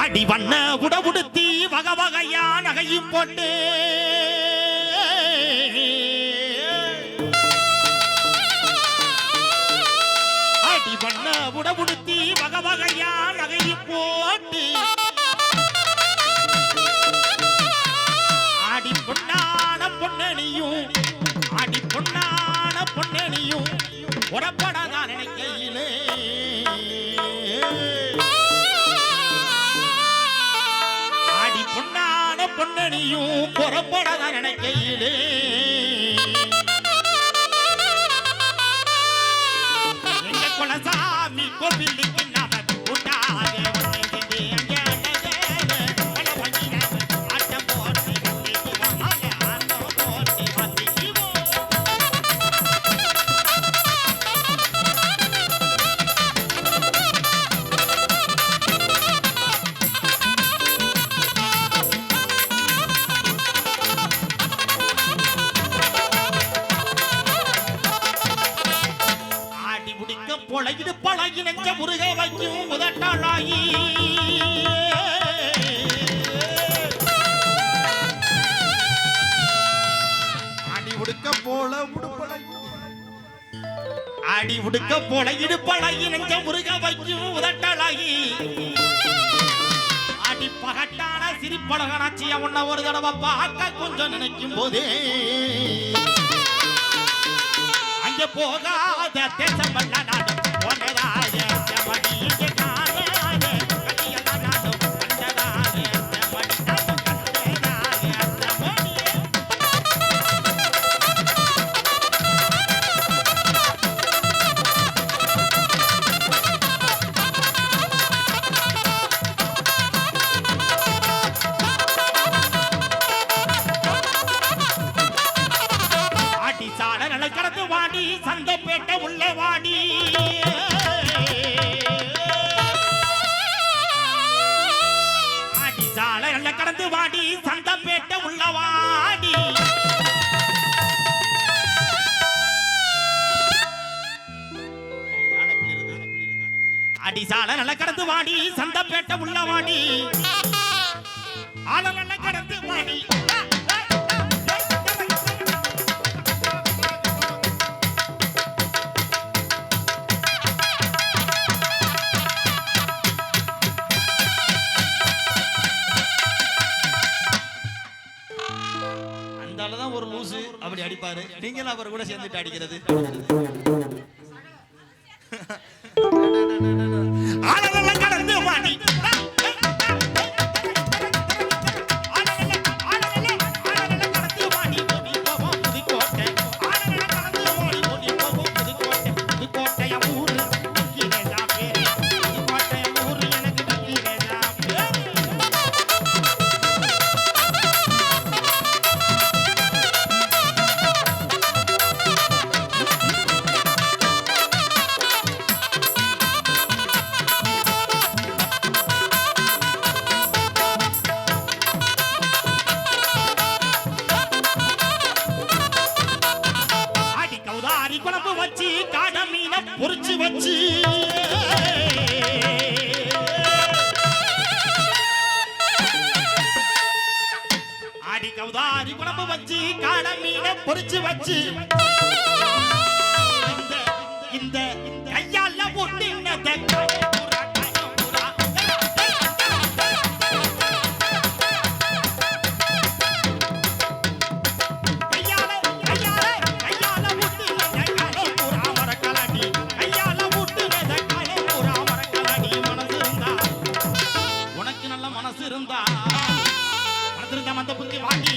அடி வண்ண உடவுடுத்தி வகை வகையா நகையும் போட்டு. அடி வண்ண உடவுடுத்தி வகை வகையா நகையும் போட்டு. அடி பொன்னான பொன்னணியும் அடி பொன்னான பொன்னணியும் உடப்படாதான் பொன்னணியும் புறப்படாதான் நினைக்கையிலே? அடி உடுக்க போல இடுப்பழகி நெஞ்ச முருக வைக்கும் உதட்டழகி அடி பகட்டான சிரிப்பழகனாச்சிய? உன்ன ஒரு தடவை பார்க்க கொஞ்சம் நினைக்கும் போதே. அங்க போகாத தேசம் போனதா சந்தப்பேட்டை உள்ள வாடி அடி நல்ல கடந்து வாடி சந்தப்பேட்டை உள்ளவாடி. ஆள நல்ல கடந்து வாடி. அடிப்பாரு நீங்களும் அவர் கூட சேர்ந்துட்டு அடிக்கிறது. குழம்பு வச்சு காட மீன பொறிச்சு வச்சு. ஆடி கவுதாரி குழம்பு வச்சு காட மீன பொறிச்சு வச்சு. இந்த இந்த கையால ஒட்டினத திருந்த மந்த புத்தி வாங்கி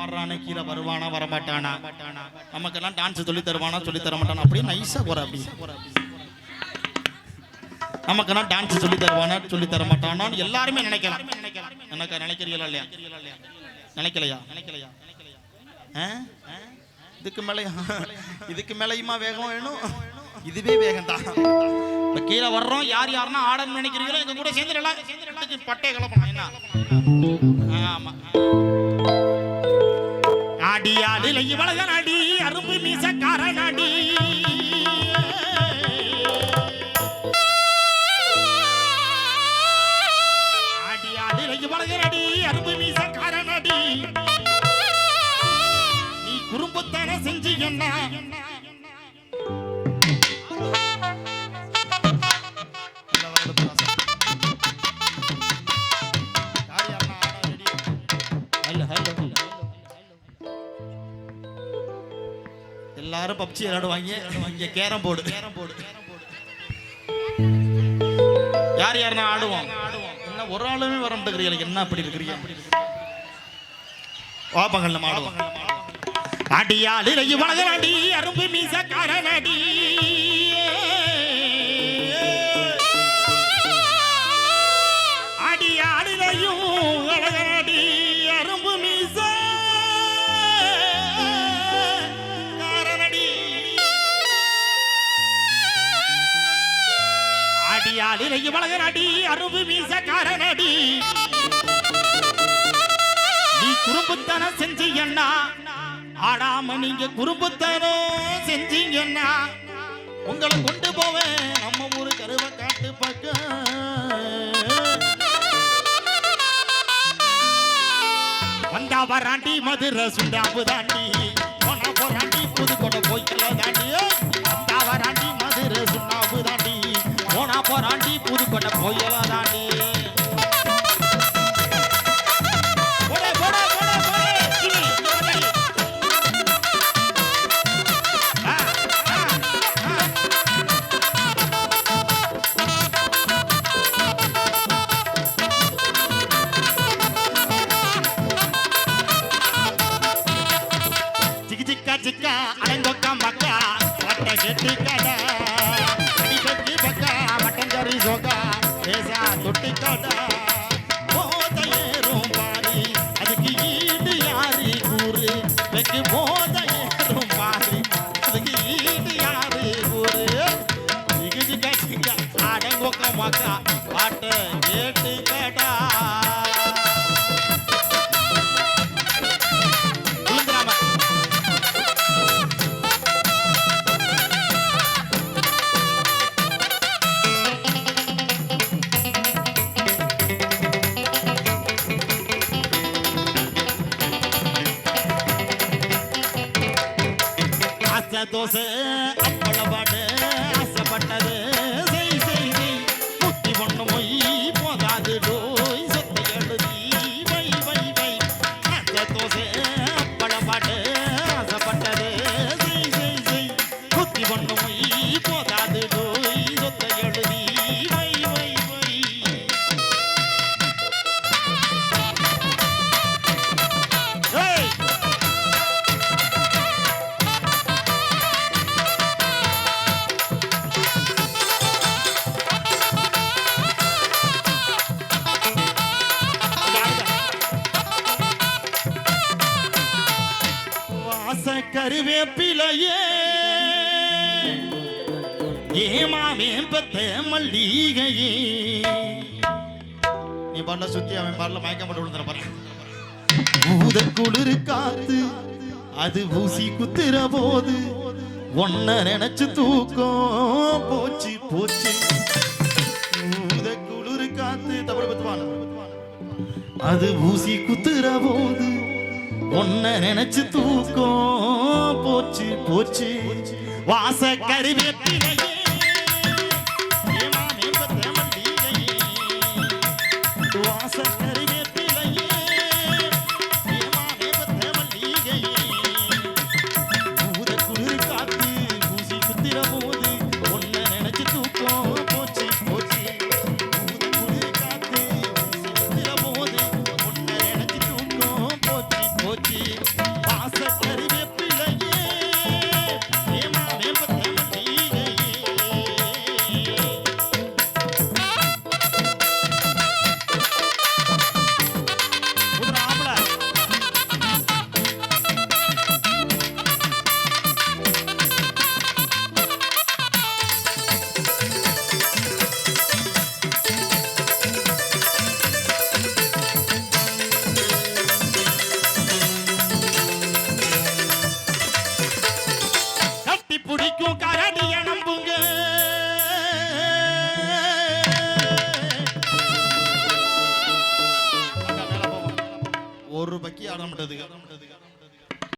பாடுறானே கீழே வருவானா வரமாட்டானா? நமக்கெல்லாம் டான்ஸ் சொல்லி தருவானா சொல்லி தர மாட்டானா? அப்படியே நைஸா போற அப்படி. நமக்கு நான் டான்ஸ் சொல்லி தருவானா சொல்லி தர மாட்டானான்னு எல்லாருமே நினைக்கலாம். எனக்கு நினைக்கிறீங்களா இல்லையா? நினைக்கலையா? நினைக்கலையா ஆ? இதுக்கு மேலயா இதுக்கு மேலையுமா வேகம் வேணும்? இதுவே வேகம் தான் இப்போ கீழே வர்றோம் யார் யாருன்னா ஆடணும்னு நினைக்கிறீங்களோ எங்க கூட சேர்ந்து நல்லா. சேர்ந்து பட்டே கிளப்பணும் என்ன? ஆமா. ஆடி இவ்வளவு நடி அரும்பு மீசக்கார நாடி ஆடி ஆடில இவளக நாடி அரும்பு மீசக்கார நாடி நீ குறும்புத்தன செஞ்சு என்ன? எல்லாரும் பப்ஜி விளையாடுவாங்க. இங்க கேரம் போர்டு. கேரம் போர்டு யார் யாருன்னா ஆடுவோம். என்ன ஒரு ஆளுமே வர மாட்டேங்கிறீங்க என்ன அப்படி இருக்கிறீங்க? வாப்பங்கள் நம்ம ஆடுவோம் அடியாடு வளகராடி அரும்பு மீசக்காரனடி அடியாடு வளகராடி அரும்பு மீச நீ குறும்புத்தனம் செஞ்சீங்கன்னா ஆடாம நீங்க குறும்புத்தனம் செஞ்சீங்கன்னா உங்களை கொண்டு போவேன் நம்ம ஊரு கருவ காட்டு பக்கம். வந்தா வராண்டி மதுரை சுண்டாப்பு தாண்டி. போனா போராண்டி புதுக்கோட்டை போய்க்கல தாண்டி. போறாண்டி போராண்டி புதுக்கோட்டை போயலாதாண்டி சிக்கா சிக்கா அடங்கொக்கா மக்கா வட்ட மக்கா வட்ட கேட்டு கடா தோசை பத்த மல்லிகையே. நீ பாடல சுத்தி அவன் பாடல மயக்கப்பட்டு விழுந்துற பாரு. ஊத குளிரு காத்து அது ஊசி குத்துற போது ஒன்ன நினைச்சு தூக்கம் போச்சு போச்சு. ஊத குளிரு காத்து தவறு பத்துவான அது ஊசி குத்துற போது ஒன்ன நினைச்சு தூக்கம் போச்சு போச்சு. வாச கருவேப்பிலையே